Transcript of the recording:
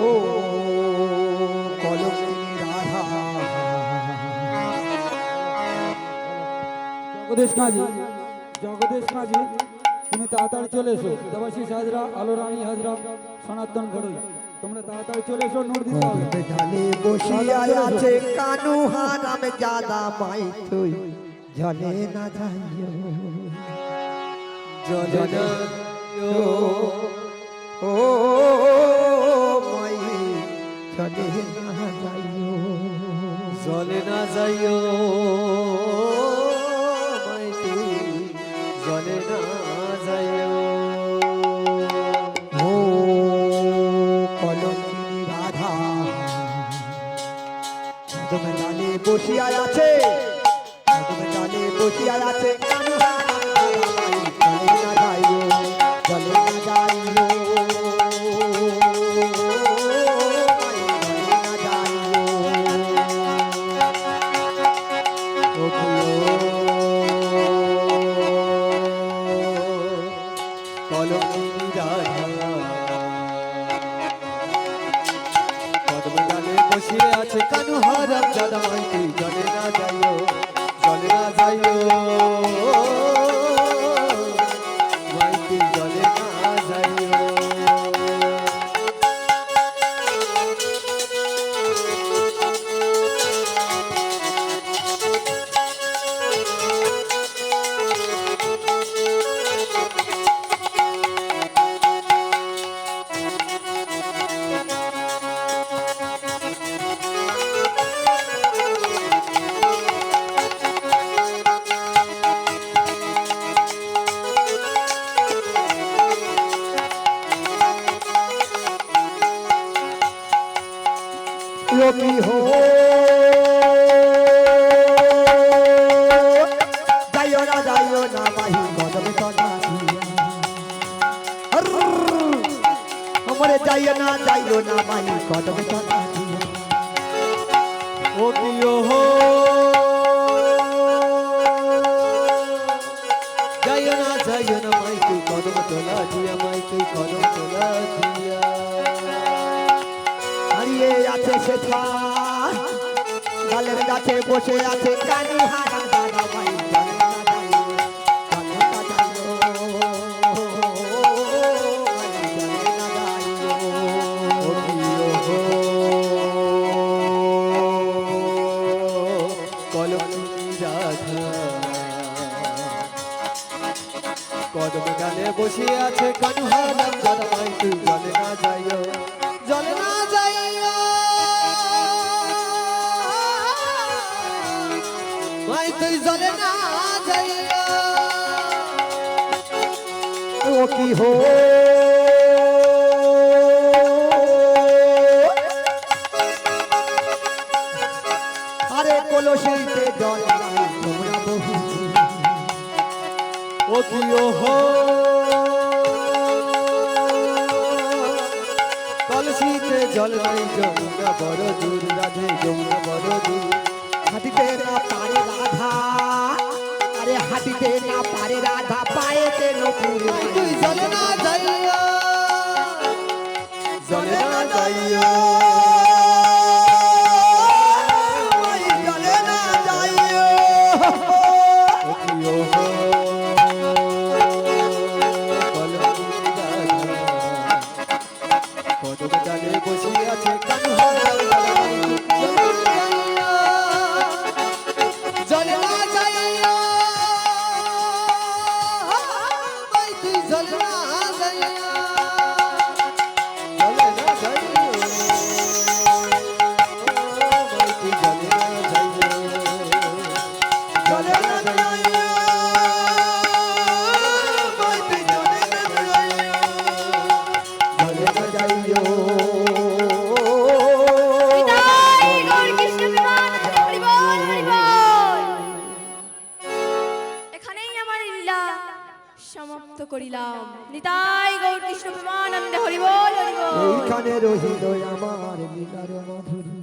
ও কলঙ্কিনী রাধা। জগদীশ মাঝি জগদীশ মাঝি তুমি তাড়াতাড়ি চলে এসো। দেবাশিস হাজরা আলো রানী হাজরা সনাতন ঘড়ই তোমরা তাড়াতাড়ি চলে এসো নোট দিতে হবে। জলে বসিয়া আছে কানু হারাম জাদা মাই তুই জলে না যাইও। জলে না তুমি ডালে বসিয়া আছে। তুমি ডালে বসিয়া আছে। আছে কানু হারাম দাদা লোকি হো। যাইও না যাইও না, বাহি কদমে কদা আমারে যাইও না যাইও না, বাহি কদমে কদা ও প্রিয় হো। যাইও না যাইও না মাই তুই কদম তোলা দিয়া মাই কদম তোলা দিয়া। হারিয়ে আছে সে ডালের গাছে বসে আছে কানি হারাম দাদা বসে আছে কানু হারাম দাদা জলে না জলে না যাইও। তুই জলে না যাইও ও কি হো? আরে কলসিতে জল তোমরা বহু। ও প্রিয় হো? কলসিতে জল নাই যমুনা বড় দূর, রাধে যমুনা বড় দূর। হাঁটিতে না পারে হাঁটিতে না পারে রাধা পায়েতে নপুর তুই জলে না সমাপ্ত করিলাম। নিতাই গৌর কৃষ্ণ প্রেমানন্দে হরি বল হরি বল এইখানে রহিল আমার নিদার মাধুরী।